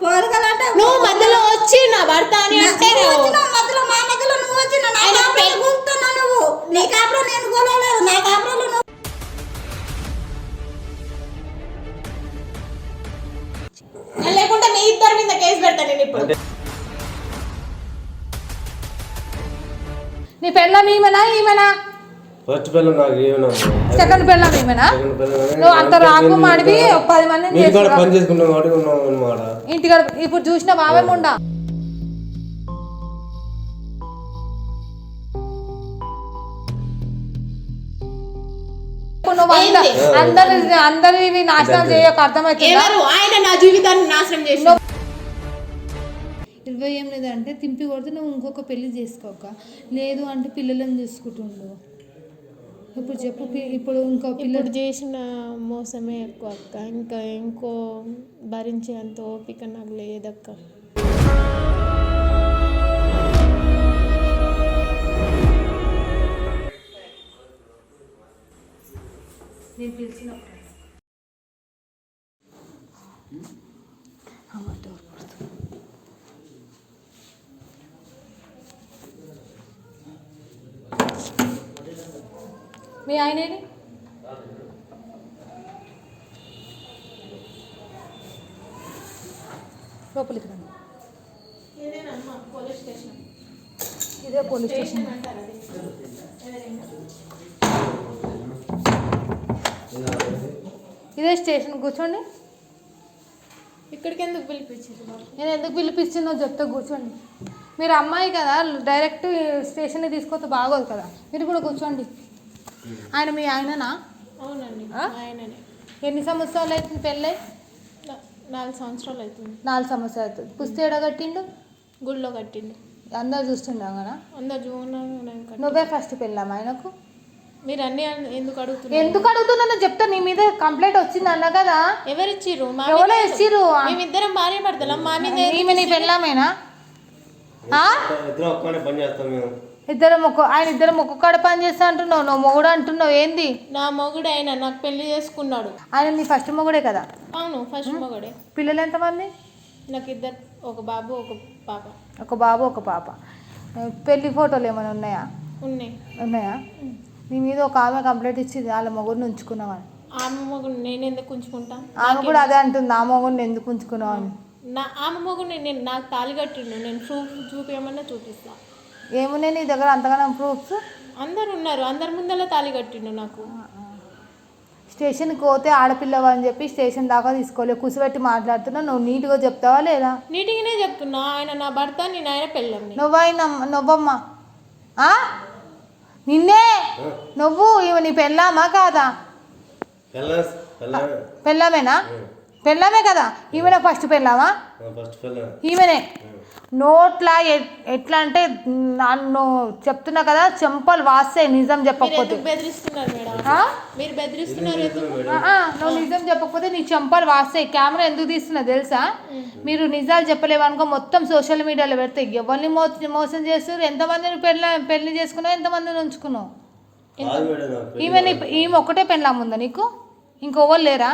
పోరగాలంటే నువ్వు మధ్యలో వచ్చి నా భర్త అని అంటే మధ్యలో మా మధ్యలో నువ్వు వచ్చిన నా కాపురంలో నువ్వు. నీ కాపురం నేను కూలలేదు నా కాపురంలో నువ్వు లేకుంటే మీ ఇద్దరి మీద కేసు పెడతా నేను ఇప్పుడు. నీ పెళ్ళం ఈమెనా ఈమెనా? ఫస్ట్ పిల్లలు నాకు ఏమైనా సెకండ్ పిల్లలు నువ్వు అంత రాకు మాడివి పది చేసుకురా. పని చేసుకుంటాం కాబట్టి ఉన్నాం అనమాట ఇంటికాడ ఇప్పుడు చూసిన బావే ముండా. ఇప్పుడు నువ్వు అంద- ఏంది? అందరి అందరివి నాశనం చేయక అర్థమవుతుందా? ఆయన నా జీవితాన్ని నాశనం చేసిన ఇరవై ఏం లేదంటే తింపి కొడితే నువ్వు ఇంకొక పెళ్ళి చేసుకోక. లేదు అంటే పిల్లలను చూసుకుంటుండు. ఇప్పుడు చెప్పు ఇప్పుడు ఇంకో పిల్ల ఇప్పుడు చేసిన మోసమే ఎక్కువ అక్క. ఇంకా ఇంకో భరించే అంత ఓపిక నాకు లేదక్క. నేను పిలిచిన మీ ఆయన ఏడి? లోపలికి రండి. ఇదే పోలీస్ స్టేషన్ ఇదే స్టేషన్ కూర్చోండి. ఇక్కడికి ఎందుకు పిలిపించారు మరి? నేను ఎందుకు పిలిపించిందో చెప్తే కూర్చోండి. మీరు అమ్మాయి కదా డైరెక్ట్ స్టేషన్కి తీసుకొస్తే బాగోదు కదా. మీరు కూడా కూర్చోండి. ఆయన మీ ఆయననా? అవునండి? ఆయననే. ఎన్ని సంవత్సరాలు అవుతుంది పెళ్ళై? నాలుగు సంవత్సరాలు అవుతుంది. నాలుగు సంవత్సరాలు అవుతుంది. పుస్తక ఎడగట్టిండు గుళ్ళో కట్టిండు. అందరు చూస్తుండగా కదా అందరు కట్టి నువ్వే ఫస్ట్ పెళ్ళాం ఆయనకు? మీరు అన్ని అన్- ఎందుకు అడుగుతున్నారు? ఎందుకు అడుగుతున్నానో చెప్తా నీ మీద కంప్లైంట్ వచ్చింది అన్న కదా? ఎవరిచ్చిర్రు? మా ఎవరో ఇచ్చిర్రు. మేమిద్దరం భార్య భర్తలం మా మీద నీ పెళ్ళామేనా? ఆ? ఇద్దరం ఒక్కనే పని చేస్తాం మేము. ఇద్దరం ఒక్క ఆయన ఇద్దరం ఒక్కొక్కడ పని చేస్తా అంటున్నావు నువ్వు మొగుడు అంటున్నావు ఏంది? నా మొగుడు ఆయన నాకు పెళ్ళి చేసుకున్నాడు. ఆయన నీ ఫస్ట్ మొగుడే కదా? అవును ఫస్ట్ మొగుడే. పిల్లలు ఎంతమంది? నాకు ఇద్దరు ఒక బాబు ఒక పాప. ఒక బాబు ఒక పాప. పెళ్ళి ఫోటోలు ఏమైనా ఉన్నాయా? ఉన్నాయి. ఉన్నాయా? నీ మీద ఒక ఆమె కంప్లైంట్ ఇచ్చింది వాళ్ళ మొగుడిని ఉంచుకున్నావని ఆమె మొగుడు నేను ఎందుకు ఉంచుకుంటా? ఆమె కూడా అదే అంటుంది ఆ మొగుడిని ఎందుకు ఉంచుకున్నావు? అని. నా ఆమె మొగుడు నేను నాకు తాళి కట్టిండు. నేను ప్రూఫ్ చూపించమన్నా చూపిస్తా. ఏమున్నాయి నీ దగ్గర? అంతగానో ప్రూఫ్స్ అందరు ఉన్నారు అందరి ముందర తాళి కట్టిండు నాకు. స్టేషన్కి పోతే ఆడపిల్లవా అని చెప్పి స్టేషన్ దాకా తీసుకోలే కుసిపెట్టి మాట్లాడుతున్నావు నువ్వు నీట్గా చెప్తావా లేదా? నీటిగానే చెప్తున్నా. ఆయన నా భర్త నేను ఆయన పెళ్ళంని నువ్వైనా నువ్వమ్మా. ఆ? నిన్నే? నువ్వు? ఇవి నీ పెళ్ళామా కాదా? పిల్ల పిల్ల పెళ్ళామేనా? పెళ్ళామే కదా? ఈమెనే ఫస్ట్ పెళ్ళామా పిల్ల ఈమెనే? నోట్లా ఎట్లా అంటే నన్ను చెప్తున్నా కదా చెంపలు వాస్తాయి నిజం మీరు చెప్పకపోతే నువ్వు నిజం చెప్పకపోతే నీ చెంపలు వాస్తాయి కెమెరా ఎందుకు తీస్తున్నా తెలుసా? మీరు నిజాలు చెప్పలేవనుకో మొత్తం సోషల్ మీడియాలో పెడతాయి ఎవరిని మో మోసం చేస్తారు ఎంతమందిని పెళ్ళ పెళ్ళి చేసుకున్నావు? ఎంతమందిని ఉంచుకున్నావు? ఈమె నీ- ఈమె ఒకటే పెళ్ళాముందా నీకు? ఇంకోవరు లేరా?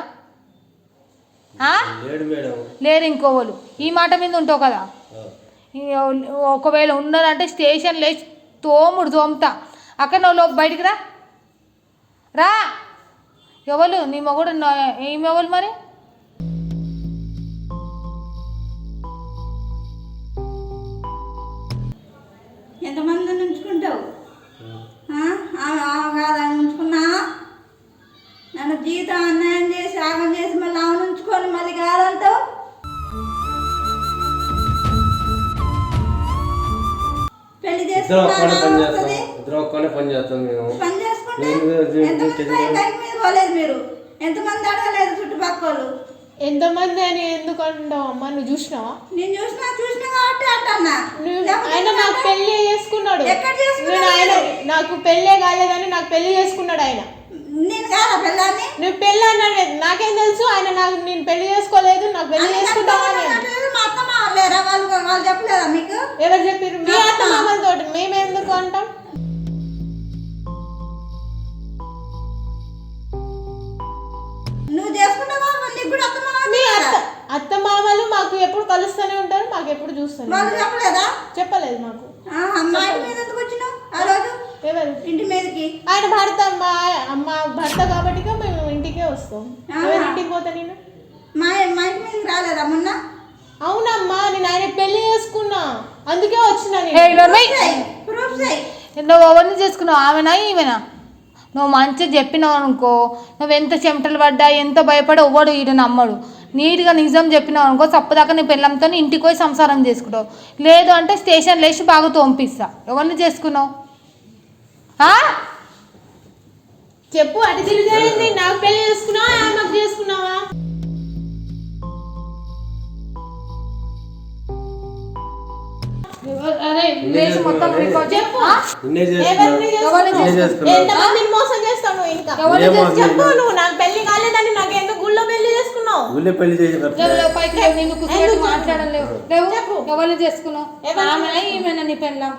లేరు ఇంకోవరు ఈ మాట మీద ఉంటావు కదా ఒకవేళ ఉన్నారంటే స్టేషన్ లేచి తోముడు తోముతా అక్కడ నువ్వు లోపు బయటికి రా రా ఎవరు నీ మొగుడు ఎవరు మరి ఎంతమందిని ఉంచుకుంటావు ఉంచుకున్నా నన్ను జీవితం అన్యాయం చేసి ఆగం చేసి మళ్ళీ ఆమెను ఉంచుకొని మళ్ళీ కాదంటావు పెళ్ళి ఒక్కనే పని చేస్తాం. మేము. చేసుకుంటే పోలేదు మీరు? ఎంతమంది అడగలేదు చుట్టుపక్కల? ఎంతమంది అని ఎందుకు అంటావు అమ్మ? నువ్వు చూసినావా? నేను చూసినా చూసినా కాబట్టి అంటన్నా. ఆయన నాకు పెళ్ళి చేసుకున్నాడు. ఎక్కడ చేసుకున్నాడు నేను ఆయన నాకు పెళ్ళే కాలేదని నాకు పెళ్ళి చేసుకున్నాడు ఆయన. నేను కాదా పిల్లాన్ని నువ్వు పెళ్ళి అన్నాడు నాకేం తెలుసు? ఆయన నాకు నేను పెళ్ళి చేసుకోలేదు నాకు పెళ్ళి చేసుకుంటావా అని. మా అత్త మామ లేరా? వాళ్ళు వాళ్ళు చెప్పలేదా మీకు? ఎవరు చెప్పారు మీ అత్త మామలతో మేము ఎందుకు అంటాం? నువ్వు చేసుకుంటావా నీకు కూడా అత్త మామ మీ అత్త అత్త మామలు మాకు ఎప్పుడు కలుస్తూనే ఉంటారు మాకు ఎప్పుడు చూస్తాను వాళ్ళు చెప్పలేదా? చెప్పలేదు మాకు. అమ్మాయి మీద ఎందుకు వచ్చినావు? ఆ రోజు ఎవరు? ఇంటి మీదకి? ఆయన భర్త మా అమ్మ భర్త కాబట్టి మేము ఇంటికే వస్తాం. ఎవరి ఇంటికి పోతా నేను? మా మా ఇంటి మీదకి రాలేదా మొన్న? అవునమ్మా నేను ఆయన పెళ్ళి చేసుకున్నా. అందుకే వచ్చిన నేను. నువ్వు ఎవరిని చేసుకున్నావు? ఆమెనా ఈమెనా? నువ్వు మంచిగా చెప్పినావు అనుకో నువ్వు ఎంత చెమటలు పడ్డా ఎంత భయపడి ఎవ్వడు ఈడ నమ్మడు. నీట్గా నిజం చెప్పినావు అనుకో చప్పదాకా నీ పిల్లంతో ఇంటికి పోయి సంసారం చేసుకుంటావు. లేదు అంటే స్టేషన్ లేచి బాగా తోంపిస్తా. ఎవరిని చేసుకున్నావు? చెప్పు అటు తిరిగి నాకు పెళ్ళి చేసుకున్నావా? ఆమెకు చేసుకున్నావా? మోసం చేస్తావు నువ్వు ఇంకా? ఎవరిని ఏమో చేసి- చెప్పు నువ్వు నాకు పెళ్ళి కాలేదని నాకు ఎందుకు గుళ్ళో పెళ్ళి చేసుకున్నావు? ఊళ్ళో పెళ్ళి చేసి లేవు, లేవు, పైకి లేవు, నిన్ను కూర్చోబెట్టి మాట్లాడడం లేవు లేవు చెప్పు. ఎవరిని చేసుకున్నావు ఎవరిని ఆమెనా ఈమెనా నీ పెళ్ళాం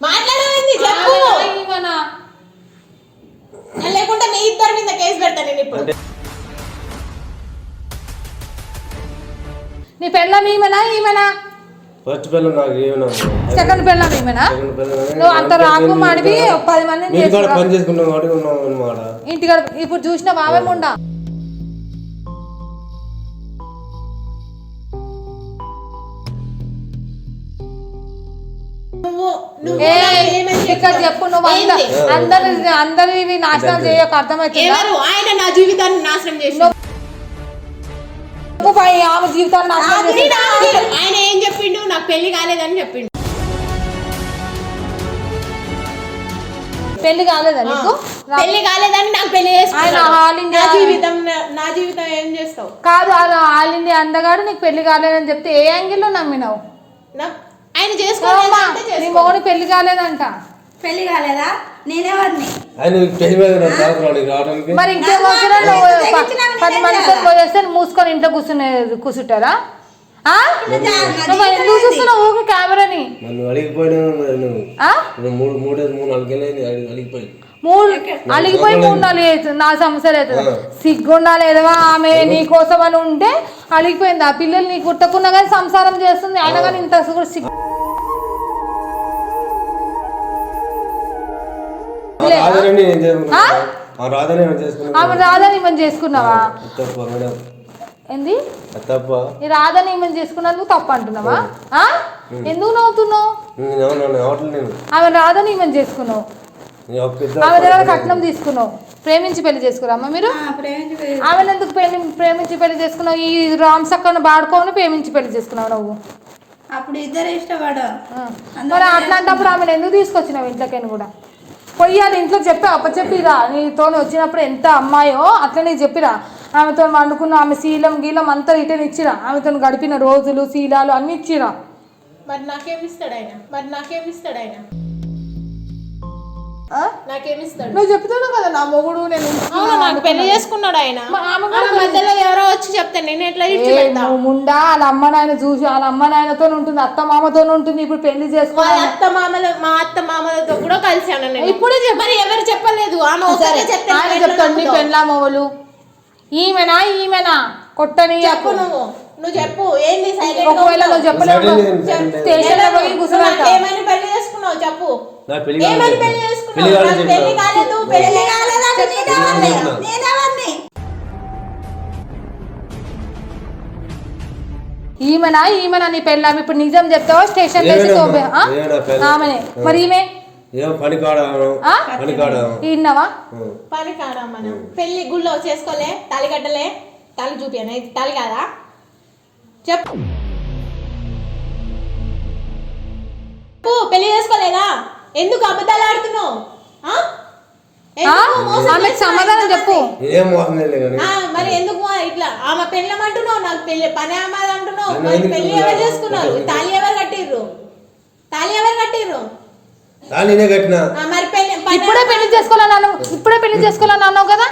మాట్లాడలేదు చెప్పు ఆమెనా ఈమెనా లేకుంటే మీ ఇద్దరి మీద కేసు పెడతా నేను ఇప్పుడు నీ పెళ్ళాం ఈమెనా ఈమెనా ఫస్ట్ పిల్లలు నాకు ఏమన్నా సెకండ్ పెళ్ళాం ఈమెనా సెకండ్ పిల్లలు నువ్వు అంత రాకు మాడివి పది మందిని మీరు కూడా చేసుకురా. పని చేసుకుంటాం కాబట్టి ఉన్నాం అనమాట ఇంటికాడ ఇప్పుడు చూసిన బావే ముండా? ఇక్కడ? చెప్పు నువ్వు అందరి ఏంది? అందరి అందరి నాశనం చేయక అర్థమవుతుందా ఎవరు? ఆయన నా జీవితాన్ని నాశనం చేసి నువ్వు పోయి ఆమె జీవితాన్ని నాశనం ఆయన ఏం చెప్పిండు? నాకు పెళ్ళి కాలేదని చెప్పిండు. పెళ్ళి కాలేదా నీకు? పెళ్ళి కాలేదని నాకు పెళ్ళి ఆయన. ఆల్ ఇండియా నా జీవితం నా జీవితం ఏం చేస్తావు? కాదు అది ఆల్ ఇండియా అందగాడు నీకు పెళ్ళి కాలేదని చెప్తే ఏ యాంగిల్లో నమ్మినావు? ఆయన చేసుకోలేదంటే నీ. మొగుడు పెళ్ళి కాలేదంట. పెళ్ళి కాలేదా? రావడానికి. మరి ఇంకేం అవసరం నాకు నువ్వు ఆల్రెడీ ప- తెగించినాక పది నేనేం మందితో? పోయేస్తే మూసుకొని ఇంట్లో కూర్చునే కూర్చుంటారా? ఆ? నువ్వు ఎందుకు చూస్తున్నావు ఊరికి కెమెరాని? మూడు అలిగిపోయి. మూడు నాలుగు అవుతుంది నా సంవత్సరాలు అవుతుంది. సిగ్గుండాలి ఏదవా ఆమె నీ కోసం అని ఉంటే అలిగిపోయింది. ఆ పిల్లలు నీ కుట్టకున్నా కానీ సంసారం చేస్తుంది. అయినా కానీ ఇంత కూడా సిగ్గు ఆమె రాదని ఈమెను చేసుకున్నావా? ఏంది? ఈ రాదని ఈమెను చేసుకున్నందుకు తప్పు అంటున్నావా? ఆ? ఎందుకు నవ్వుతున్నావు? ఆమె రాదని ఈమెను చేసుకున్నావు? ఆమె దగ్గర కట్నం తీసుకున్నావు. ప్రేమించి పెళ్ళి చేసుకురా అమ్మ మీరు? ఆ, ప్రేమించి పెళ్ళి- ఆమెను ఎందుకు పెళ్ళి ప్రేమించి పెళ్ళి చేసుకున్నావు? ఈ రామ్ సక్కను బాడుకోని ప్రేమించి పెళ్ళి చేసుకున్నావు నువ్వు? అప్పుడు ఇద్దరు ఇష్టపడు ఆ. మరి అట్లాంటప్పుడు ఆమెను ఎందుకు తీసుకొచ్చినావు ఇంట్లోకని కూడా? పొయ్యాలి అది ఇంట్లో చెప్పి అప్పచెప్పిరా. నీతో వచ్చినప్పుడు ఎంత అమ్మాయో అట్లా నీకు చెప్పిరా. ఆమెతో వండుకున్న ఆమె శీలం గీలం అంతా రిటర్న్ ఇచ్చిరా. ఆమెతో గడిపిన రోజులు శీలాలు అన్ని ఇచ్చిరా. మరి నాకేమిస్తాడు ఆయన? మరి నాకేమిస్తాడు ఆయన? నువ్వు చెప్తున్నావు కదా నా మొగుడు నేను అవును నాకు పెళ్ళి చేసుకున్నాడు ఆయన. మధ్యలో ఎవరో వచ్చి చెప్తే నేను ఎట్లా ముండా? వాళ్ళ అమ్మ నాయన చూసి వాళ్ళ అమ్మ నాయనతో ఉంటుంది అత్త మామతో ఉంటుంది ఇప్పుడు పెళ్ళి మా చేసుకోవాలి అత్త మామల మా అత్త మామలతో కూడా కలిసాను నేను. ఇప్పుడే చెప్పు. మరి ఎవరు చెప్పలేదు? ఆమె ఒకరే చెప్తే ఆయన నువ్వు ఎట్లా చెప్తాడు నీ? పెళ్ళామవ్వలు ఈమెనా ఈమెనా? కొట్టని చెప్పు నువ్వు. నువ్వు చెప్పు. ఏంది సైలెంట్ ఒకవేళ నువ్వు చెప్పలేవు సైలెంట్ లేదు, సైలెంట్ లేదు. స్టేషన్ పోయి ఏమని పెళ్ళి చేసుకున్నావు చెప్పు. పెళ్ళి. పెళ్ళి ఈమెనా? ఈమెనా నీ పెళ్ళాం? ఇప్పుడు నిజం చెప్తావా? స్టేషన్ ఏమైనా తోపే. ఆమెనే. మరి ఈమె? ఏం పని కాడాను ఆ? పని కాడాను ఈన్నవా పని కాడా మనం పెళ్ళి గుళ్ళో చేసుకోలే? తాలి కట్టలే? తాలి చూపియనా ఇది తాలి కాదా? చెప్పు. చెప్పు, పెళ్ళి చేసుకోలేదా? ఎందుకు అబద్ధాలు ఆడుతున్నావు? ఆమెకు సమాధానం? చెప్పు. ఏం మరి ఎందుకు ఇట్లా? ఆమె పెళ్ళం అంటున్నావు నాకు పెళ్ళి పని ఆమె అంటున్నావు. పెళ్ళి? ఎవరు చేసుకున్నారు? తాళి ఎవరు కట్టిర్రు? తాళి ఎవరు కట్టిర్రు? తాళి నేనే కట్టిన. ఆ, మరి ఇప్పుడే పెళ్ళి చేసుకోవాలని అన్నావు ఇప్పుడే పెళ్ళి చేసుకోవాలని అన్నావు కదా?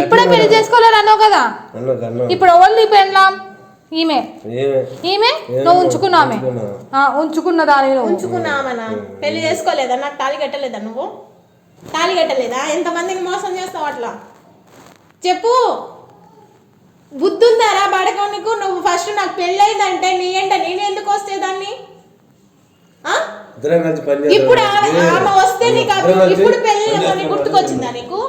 ఇప్పుడే పెళ్ళి చేసుకోవాలని అన్నావు కదా? ఇప్పుడు నీ పెళ్ళాం? ఈమె. ఈమె? నువ్వు ఉంచుకున్నావు ఆమె ఉంచుకున్నా. ఆ, ఉంచుకున్న దాని నువ్వు. ఉంచుకున్నామనా పెళ్ళి చేసుకోలేదా? నాకు తాళి కట్టలేదా నువ్వు? తాళి కట్టలేదా? ఎంతమందిని మోసం చేస్తావు అట్లా? చెప్పు. బుద్ధి ఉందారా బడకం నీకు? నువ్వు ఫస్ట్ నాకు పెళ్ళయిందంటే నీ ఏంట నేను ఎందుకు వస్తే దాన్ని. ఇప్పుడు ఆమె వస్తే నీకు ఇప్పుడు పెళ్ళి. గుర్తుకొచ్చిందా నీకు?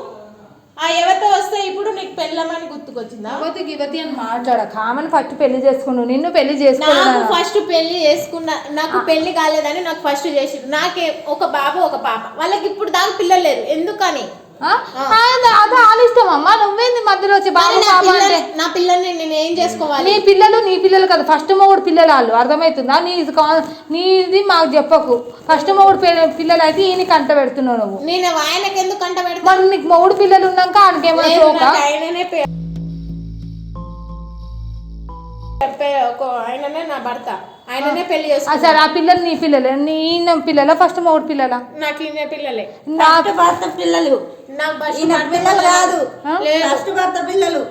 ఆ ఎవరితో వస్తే ఇప్పుడు నీకు పెళ్ళమని గుర్తుకొచ్చిందా? యువతి యువతి అని మాట్లాడక ఆమెను ఫస్ట్ పెళ్ళి చేసుకున్నావు నిన్ను పెళ్ళి నాకు చేసుకున్నాను ఫస్ట్ పెళ్ళి చేసుకున్న నాకు పెళ్ళి కాలేదని నాకు ఫస్ట్ చేసి నాకే ఒక బాబు ఒక పాప. వాళ్ళకి ఇప్పుడు దాకా పిల్లలు లేరు. ఎందుకని? అది ఆలిష్టం అమ్మా నువ్వేంది మధ్యలో వచ్చి బాబు బాబు అంటే? నా పిల్లల్ని నేను ఏం చేసుకోవాలి? నీ పిల్లలు నీ పిల్లలు కదా. ఫస్ట్ మొగుడు పిల్లలు వాళ్ళు అర్థమవుతుందా? నీ నీది మాకు చెప్పకు. ఫస్ట్ మొగుడు పిల్ల- పిల్లలు అయితే ఈయన కంట పెడుతున్నావు నువ్వు. నేను ఆయనకి ఎందుకు అంట పెడతా మరి నీకు మొగుడు పిల్లలు ఉన్నాక ఆయనకి ఏమైనా లేదు, సోకా నాకు ఆయననే పే- పే- ఒక ఆయననే నా భర్త. ఆయననే పెళ్ళి ఆ చేసుకో సరే ఆ పిల్లలు నీ పిల్లలు. నీ పిల్లల? ఫస్ట్ మొగుడు పిల్లల? నాకు ఈయన పిల్లలే. భర్త పిల్లలు. నాకు భర్త పిల్లలు కాదు. ఫస్ట్ భర్త పిల్లలు.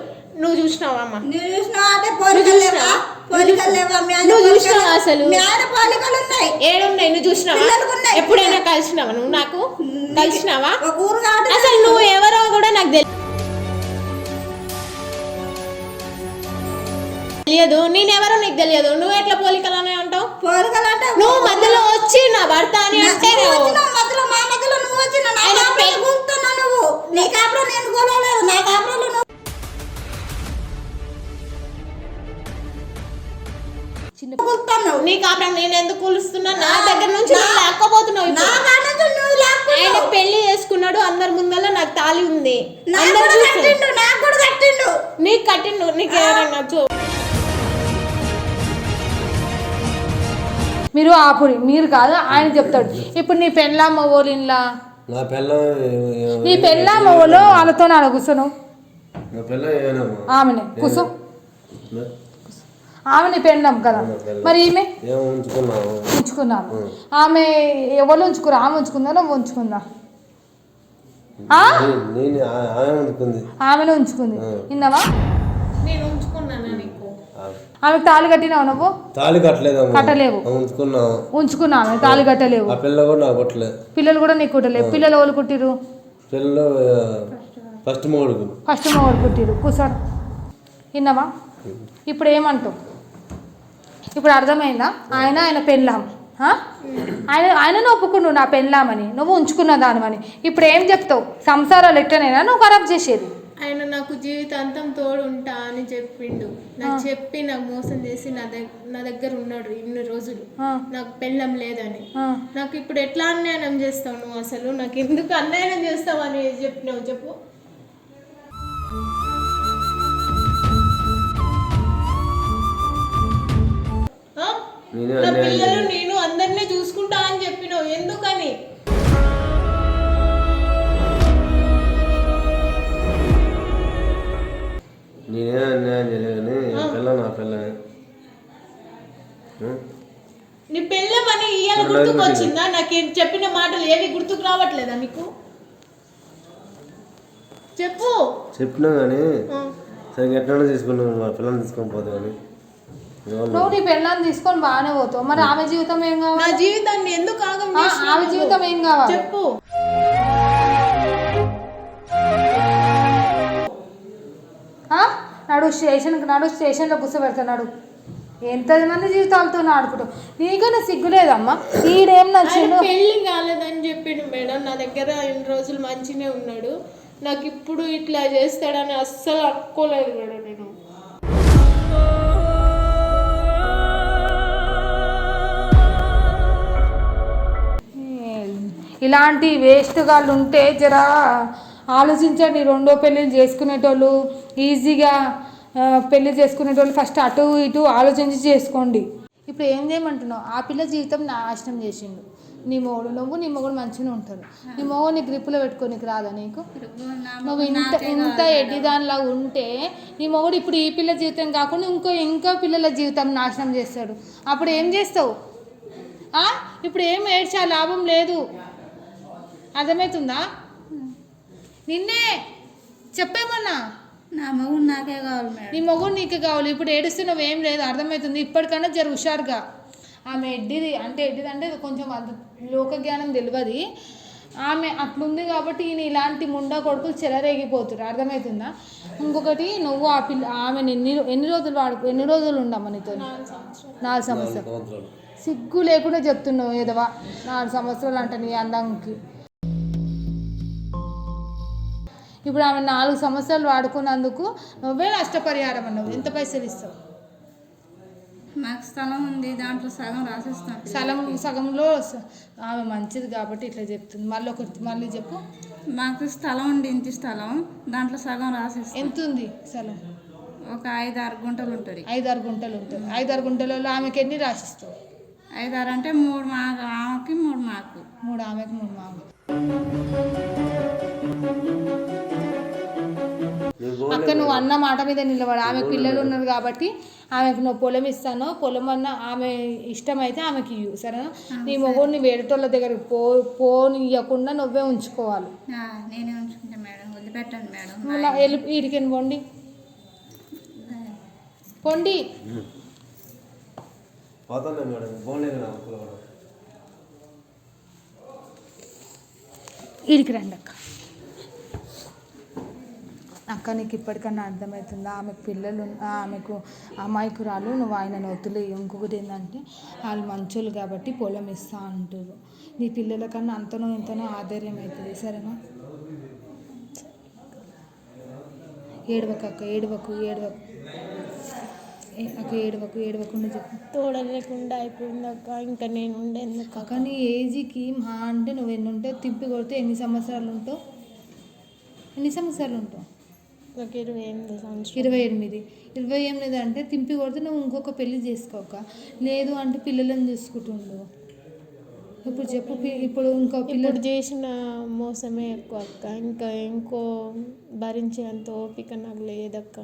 నువ్వు చూసినావా అమ్మ? నువ్వు చూసినావా? అంటే పోలికలు లేవా? పోలికలు లేవా? మీ ఆయన నువ్వు చూసినావా అసలు? మీ ఆయన పోలికలు ఉన్నాయి. ఏడున్నాయి? నువ్వు చూసినావా. ఎప్పుడైనా కలిసినావా నువ్వు నాకు? కలిసినావా? అసలు నువ్వు ఎవరో కూడా నాకు తెలియదు నేనెవరో నీకు తెలియదు. నువ్వు ఎట్లా పోలికలనే అంటావు పోలికలు అంటే నువ్వు మధ్యలో వచ్చి నా భర్త అని అంటే నువ్వు. వచ్చినావు మధ్యలో మా మధ్యలో నువ్వు వచ్చిన నా కాపురం పెళ్ళి- కూలుతున్నావు నువ్వు. నీ కాపురం నేను కూలలేదు నా కాపురంలో నువ్వు కూలుతున్నావు నీ కాపురం నేను ఎందుకు కూలుస్తున్నా? నా దగ్గర నుంచి నువ్వు ఆయన పెళ్ళి చేసుకున్నాడు. అందరి ముందర నాకు తాళి ఉంది. నాకు కట్టిండు నాకు కట్టిండు. నీకు కట్టిండు. నీకు ఎవరైనా చూ మీరు ఆపురి మీరు కాదు ఆయన చెప్తాడు. ఇప్పుడు నీ పెళ్ళామ్మ ఓళ్ళు ఇంట్లో నా నీ పెళ్ళామ్మ ఓళ్ళు వాళ్ళతో ఆడ కూర్చోను నా పిల్లం ఏమేనమ్మా ఆమెనే కూర్చో. ఆమె నీ పెళ్ళాం కదా. మరి ఈమె? ఏమో ఉంచుకున్నావు? ఉంచుకున్నాము ఆమె ఎవరు ఉంచుకురా ఆమె ఉంచుకుందా? నువ్వు ఉంచుకుందా? ఆ? నే- నేను ఆ- ఆమె ఉంచుకుంది. ఆమెనే ఉంచుకుంది. విన్నావా? నేను ఉంచుకున్నానా నీకు? ఆమెకు తాళి కట్టినావు నువ్వు? తాళి కట్టలేదమ్మా. కట్టలేవు. ఉంచుకున్నావు. ఉంచుకున్నావు? ఆమె తాళి కట్టలేవు. ఆ పిల్ల కూడా నాకు కొట్టలే. పిల్లలు కూడా నీకు కుట్టలేవు పిల్లలు ఎవరు కుట్టిరు పిల్లలు ఫస్ట్ మూడుకు ఫస్ట్ మొగలు కుట్టిరు కూర్చోడు. విన్నావా? ఇప్పుడు ఏమంటావు? ఇప్పుడు అర్థమైందా? ఆయన ఆయన పెళ్ళాం? ఆయన ఆయనను ఒప్పుకుండు నా పెళ్ళామని. నువ్వు ఉంచుకున్న దానివని. ఇప్పుడు ఏం చెప్తావు? సంసారాలు ఎట్టనైనా నువ్వు ఖరాబ్ చేసేది. ఆయన నాకు జీవితాంతం తోడు ఉంటా అని చెప్పిండు. నాకు చెప్పి నాకు మోసం చేసి నా దగ్గర నా దగ్గర ఉన్నాడు ఇన్ని రోజులు. నాకు పెళ్ళం లేదని. నాకు ఇప్పుడు ఎట్లా అన్యాయం చేస్తావు నువ్వు అసలు? నాకు ఎందుకు అన్యాయం చేస్తావు అని చెప్పినావు చెప్పు. నా పిల్లలు నేను అందరినీ చూసుకుంటా అని చెప్పినావు. ఎందుకని? నేనే అన్యాయం చేయలేదు కానీ ఆ పిల్ల నా పిల్లనే ఆ? నీ పెళ్ళమని ఇయ్యాల గుర్తుకు వచ్చిందా? నాకు ఏం చెప్పిన మాటలు ఏవి గుర్తుకు రావట్లేదా నీకు? చెప్పు. చెప్పినా కానీ. సరిగ్గా ఎట్లా తీసుకున్నావు మా పిల్లల్ని తీసుకొని పోతామని నువ్వు నీ పెళ్ళాన్ని తీసుకొని బాగానే పోతావు. మరి ఆమె జీవితం ఏం నా కావాలి జీవితాన్ని ఎందుకు ఆగం ఆమె? జీవితం ఏం కావాలి? చెప్పు. ఆ? నడు స్టేషన్కి నడు స్టేషన్లో కూర్చోబెడతాడు ఎంతమంది జీవితాలతో ఆడుకుంటావు నీకన్నా సిగ్గులేదమ్మా ఈడేం ఆయన నచ్చిండు పెళ్ళి కాలేదని చెప్పిండు మేడం. నా దగ్గర ఇన్ని రోజులు మంచినే ఉన్నాడు. నాకు ఇప్పుడు ఇట్లా చేస్తాడని అస్సలు అనుకోలేదు మేడం నేను. ఇలాంటి వేస్ట్ గాళ్ళు ఉంటే జర ఆలోచించండి. రెండో పెళ్ళిళ్ళు చేసుకునేటోళ్ళు ఈజీగా పెళ్ళి చేసుకునేటోళ్ళు ఫస్ట్ అటు ఇటు ఆలోచించి చేసుకోండి. ఇప్పుడు ఏం చేయమంటున్నావు? ఆ పిల్ల జీవితం నాశనం చేసిండు. నీ మొగుడు నువ్వు నీ మొగుడు మంచిగా ఉంటారు. నీ మొగుడు నీ గ్రిప్పులో పెట్టుకోనికి రాదా నీకు? నువ్వు ఇంత ఇంత ఎడ్డిదానిలా ఉంటే నీ మొగుడు ఇప్పుడు ఈ పిల్ల జీవితం కాకుండా ఇంకో ఇంకో పిల్లల జీవితం నాశనం చేస్తాడు. అప్పుడు ఏం చేస్తావు? ఇప్పుడు ఏం ఏడ్చా లాభం లేదు. అర్థమవుతుందా? నిన్నే చెప్పేమన్నా? నా మగు నాకే కావాలి మేడం. నీ మొగుడు నీకు కావాలి. ఇప్పుడు ఏడుస్తే నువ్వేం లేదు అర్థమవుతుంది. ఇప్పటికన్నా జర హుషారుగా. ఆమె ఎడ్డిది అంటే ఎడ్డిది అంటే ఇది కొంచెం అంత లోక జ్ఞానం తెలియదు. ఆమె అట్లుంది కాబట్టి ఈయన ఇలాంటి ముండా కొడుకులు చెలరేగిపోతున్నారు అర్థమవుతుందా? ఇంకొకటి నువ్వు ఆ పిల్ల ఆమెను ఎన్ని ఎన్ని రోజులు వాడుకో ఎన్ని రోజులు ఉండమ్మా నీతో నాలుగు సంవత్సరాలు. సంవత్సరాలు. సిగ్గు లేకుండా చెప్తున్నావు ఏదవా? నాలుగు సంవత్సరాలు అంట నీ అందంకి. ఇప్పుడు ఆమె నాలుగు సంవత్సరాలు వాడుకున్నందుకు నువ్వే నష్టపరిహారం అన్నావు. ఎంత పైసలు ఇస్తావు? నాకు స్థలం ఉంది దాంట్లో సగం రాసిస్తాను. స్థలం సగంలో ఆమె మంచిది కాబట్టి ఇట్లా చెప్తుంది. మళ్ళీ ఒకటి మళ్ళీ చెప్పు. మాకు స్థలం ఉంది ఇంటి స్థలం. దాంట్లో సగం రాసిస్తాను. ఎంత ఉంది స్థలం? ఒక ఐదు ఆరు గుంటలు ఉంటుంది. ఐదారు గుంటలు ఉంటుంది. ఐదారు గుంటలలో ఆమెకి ఎన్ని రాసిస్తావు? ఐదు ఆరు అంటే మూడు మాకు ఆమెకి మూడు మాకు. మూడు ఆమెకి మూడు నువ్వు అక్క నువ్వు అన్న మాట మీద నిలబడు. ఆమె పిల్లలు ఉన్నారు కాబట్టి ఆమెకు నువ్వు పొలం ఇస్తాను పొలం అన్న ఆమె ఇష్టమైతే ఆమెకి ఇవ్వు సరేనా? నీ మొగుడిని వేరేటోళ్ళ దగ్గరికి పో పోనియకుండా నువ్వే ఉంచుకోవాలి. ఆ, నేనే ఉంచుకుంటా మేడం. వదిలిపెట్టండి మేడం. మళ్ళీ వెళ్ళి వీడికి పొండి. పొండి. పోతాను మేడం. వీడికి రండి అక్క. అక్క నీకు ఇప్పటికన్నా అర్థమవుతుందా? ఆమెకు పిల్లలు ఆమెకు అమాయకురాలు నువ్వు ఆయన వద్దులే ఇంకొకటి ఏంటంటే వాళ్ళు మంచోళ్ళు కాబట్టి పొలం ఇస్తా అంటారు నీ పిల్లల కన్నా అంతనో ఇంతనో ఆధైర్యం అవుతుంది సరేనా? ఏడవకు అక్క ఏడవకు. ఏడవకు అక్క ఏడవకు ఏడవకుండా చెప్పు. తోడలేకుండా అయిపోయింది అక్క ఇంకా నేను ఉండేందుకు అక్క నీ ఏజ్కి మా అంటే నువ్వు ఎన్ని ఉంటావు తిప్పి కొడితే ఎన్ని సంవత్సరాలు ఉంటావు? ఎన్ని సంవత్సరాలు ఉంటావు? ఒక ఇరవై ఎనిమిది ఇరవై ఎనిమిది. ఇరవై ఎనిమిది అంటే తింపి కొడితే నువ్వు ఇంకొక పెళ్ళి చేసుకోక. లేదు అంటే పిల్లలను చూసుకుంటుండు. ఇప్పుడు చెప్పు ఇప్పుడు ఇంకో పిల్లలు చేసిన మోసమే ఎక్కువ అక్క. ఇంకా ఇంకో భరించేంత ఓపిక నాకు లేదక్క.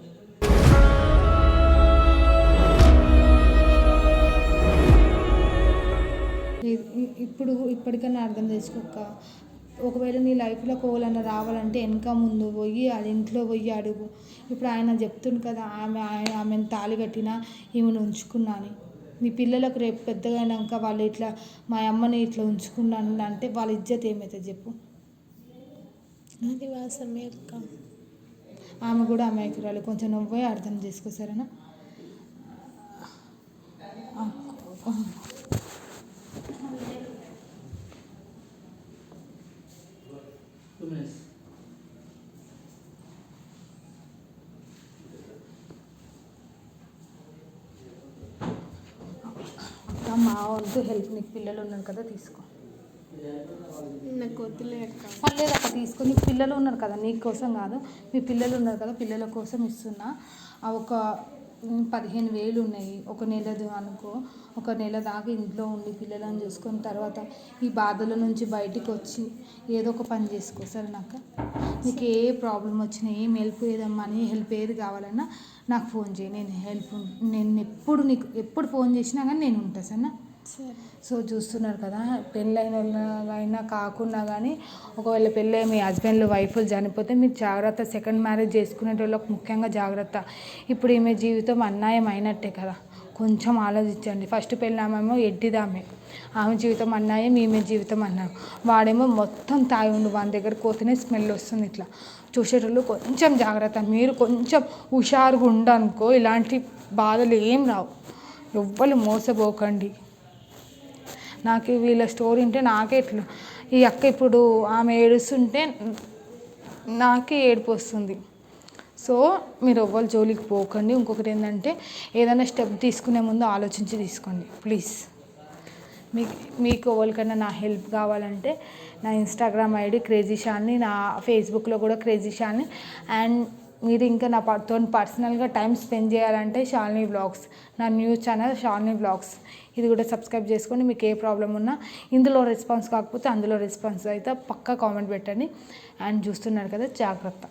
ఇప్పుడు ఇప్పటికన్నా అర్థం చేసుకోక. ఒకవేళ నీ లైఫ్లో కోవాలన్నా రావాలంటే వెనక ముందు పోయి వాళ్ళ ఇంట్లో పోయి అడుగు. ఇప్పుడు ఆయన చెప్తుంది కదా ఆమె ఆమె- ఆమెను తాళి కట్టినా ఈమెను ఉంచుకున్నా అని. నీ పిల్లలకు రేపు పెద్దగా అయినాక వాళ్ళు ఇట్లా మా అమ్మని ఇట్లా ఉంచుకున్నాను అంటే వాళ్ళ ఇజ్జత్ ఏమవుతుంది చెప్పు. అది వాసమే అక్క. ఆమె కూడా అమాయకురాలు కొంచెం నువ్వే అర్థం చేసుకో సరేనా? అక్క మా వంతు హెల్ప్ నీకు పిల్లలు ఉన్నారు కదా తీసుకో. నాకు వద్దులే అక్క. పర్లేదు అక్క తీసుకో. నీకు పిల్లలు ఉన్నారు కదా నీ కోసం కాదు. మీ పిల్లలు ఉన్నారు కదా పిల్లల కోసం ఇస్తున్నా. ఆ ఒక పదిహేను వేలు ఉన్నాయి. ఒక నెలది అనుకో. ఒక నెల దాకా ఇంట్లో ఉండి పిల్లలను చూసుకొని తర్వాత ఈ బాధల నుంచి బయటికి వచ్చి ఏదో ఒక పని చేసుకో. నాకు నీకు ఏ ప్రాబ్లం వచ్చినా ఏం హెల్ప్ ఏదమ్మా అని హెల్ప్ ఏది కావాలన్నా నాకు ఫోన్ చేయి. నేను హెల్ప్ నేను ఎప్పుడు నీకు ఎప్పుడు ఫోన్ చేసినా కానీ నేను ఉంటాను సరేనా? సో చూస్తున్నారు కదా పెళ్ళైన అయినా కాకున్నా కానీ ఒకవేళ పెళ్ళై మీ హస్బెండ్లు వైఫ్లు చనిపోతే మీరు జాగ్రత్త సెకండ్ మ్యారేజ్ చేసుకునేటోళ్ళకి ముఖ్యంగా జాగ్రత్త. ఇప్పుడు ఈమె జీవితం అన్యాయం అయినట్టే కదా. కొంచెం ఆలోచించండి. ఫస్ట్ పెళ్ళామేమో ఎడ్డిదామే. ఆమె జీవితం అన్నాయం ఈమె జీవితం అన్నాం వాడేమో మొత్తం తాగి ఉండు వాని దగ్గర పోతేనే స్మెల్ వస్తుంది ఇట్లా. చూసేటోళ్ళు కొంచెం జాగ్రత్త. మీరు కొంచెం హుషారుగా ఉండనుకో ఇలాంటి బాధలు ఏం రావు. ఎవ్వరు మోసపోకండి. నాకు వీళ్ళ స్టోరీ ఉంటే నాకే ఇట్లా. ఈ అక్క ఇప్పుడు ఆమె ఏడుస్తుంటే నాకే ఏడుపు వస్తుంది. సో మీరు ఎవ్వరు జోలికి పోకండి. ఇంకొకటి ఏంటంటే ఏదైనా స్టెప్ తీసుకునే ముందు ఆలోచించి తీసుకోండి. ప్లీజ్. మీకు మీకు ఎవరికైనా నా హెల్ప్ కావాలంటే నా ఇన్స్టాగ్రామ్ ఐడి క్రేజీ షాల్ని నా ఫేస్బుక్లో కూడా క్రేజీ షాల్ని అండ్ మీరు ఇంకా నా పర్తో పర్సనల్గా టైం స్పెండ్ చేయాలంటే షాలిని బ్లాగ్స్ నా న్యూస్ ఛానల్ షాలిని బ్లాగ్స్ ఇది కూడా సబ్స్క్రైబ్ చేసుకోండి మీకు ఏ ప్రాబ్లం ఉన్నా. ఇందులో రెస్పాన్స్ కాకపోతే అందులో రెస్పాన్స్ అయితే పక్కా కామెంట్ పెట్టండి. అండ్ చూస్తున్నారు కదా జాగ్రత్త.